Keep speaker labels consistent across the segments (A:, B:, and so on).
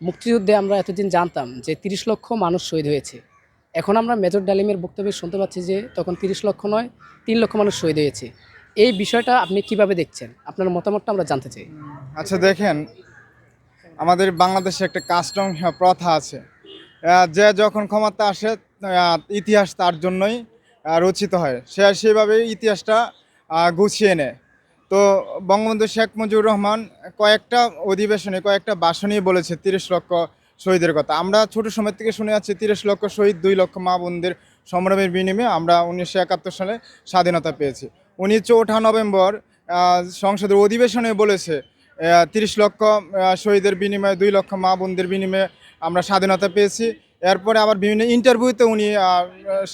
A: মুক্তিযুদ্ধে আমরা এতদিন জানতাম যে তিরিশ লক্ষ মানুষ শহীদ হয়েছে। এখন আমরা মেজর ডালিমের বক্তব্যে শুনতে পাচ্ছি যে তখন তিরিশ লক্ষ নয়, তিন লক্ষ মানুষ শহীদ হয়েছে। এই বিষয়টা আপনি কীভাবে দেখছেন? আপনার মতামতটা আমরা জানতে চাই।
B: আচ্ছা দেখেন, আমাদের বাংলাদেশে একটা কাস্টম প্রথা আছে। যে যখন ক্ষমতা আসে ইতিহাস তার জন্যই রচিত হয়। সে সেভাবেই ইতিহাসটা গুছিয়ে নেয়। তো বঙ্গবন্ধু শেখ মুজিবুর রহমান কয়েকটা অধিবেশনে, কয়েকটা ভাষণই বলেছে তিরিশ লক্ষ শহীদের কথা। আমরা ছোট সময় থেকে শুনে যাচ্ছি তিরিশ লক্ষ শহীদ, দুই লক্ষ মা বোনদের সংগ্রামের বিনিময়ে আমরা উনিশশো একাত্তর সালে স্বাধীনতা পেয়েছি। উনি চৌঠা নভেম্বর সংসদের অধিবেশনে বলেছে তিরিশ লক্ষ শহীদের বিনিময়ে, দুই লক্ষ মা বোনদের বিনিময়ে আমরা স্বাধীনতা পেয়েছি। এরপরে আবার বিভিন্ন ইন্টারভিউতে উনি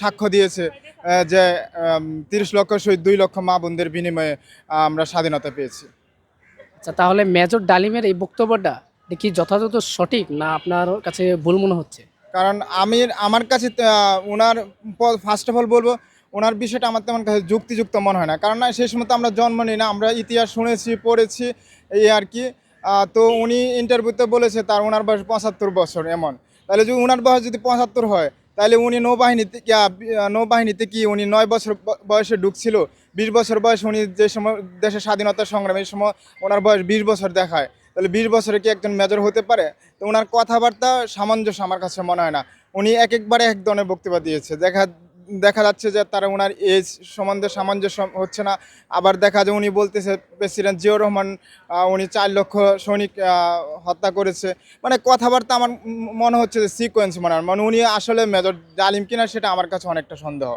B: সাক্ষ্য দিয়েছে যে তিরিশ লক্ষ সহিত দুই লক্ষ মা বোনদের বিনিময়ে আমরা স্বাধীনতা পেয়েছি।
A: আচ্ছা তাহলে মেজর ডালিমের এই বক্তব্যটা কি যথাযথ সঠিক না আপনার কাছে ভুল মনে হচ্ছে?
B: কারণ আমি আমার কাছে ওনার ফার্স্ট অফ অল বলব ওনার বিষয়টা আমার তেমন কাছে যুক্তিযুক্ত মনে হয় না। কারণ না সেই সময় তো আমরা জন্ম নিই না আমরা ইতিহাস শুনেছি পড়েছি এই আর কি। তো উনি ইন্টারভিউতে বলেছে তার ওনার বয়স পঁচাত্তর বছর এমন। তাহলে যদি উনার বয়স যদি পঁচাত্তর হয়, তাহলে উনি নৌবাহিনীতে নৌবাহিনীতে কি উনি নয় বছর বয়সে ঢুকছিল বিশ বছর বয়স উনি যে সময় দেশের স্বাধীনতা সংগ্রামে এই সময় ওনার বয়স বিশ বছর দেখায়। তাহলে বিশ বছরে কি একজন মেজর হতে পারে? তো ওনার কথাবার্তা সামঞ্জস্য আমার কাছে মনে হয় না। উনি এক একবারে এক ধরনের বক্তব্য দিয়েছে। দেখা দেখা যাচ্ছে যে তারা ওনার এজ সম্বন্ধে সামঞ্জস্য হচ্ছে না। আবার দেখা যায় উনি বলতেছে, প্রেসিডেন্ট জিয়াউর রহমান উনি চার লক্ষ সৈনিক হত্যা করেছে। মানে কথাবার্তা আমার মনে হচ্ছে যে সিকোয়েন্স মনে হয়। মানে উনি আসলে মেজর জালিম কিনা সেটা আমার কাছে অনেকটা সন্দেহ।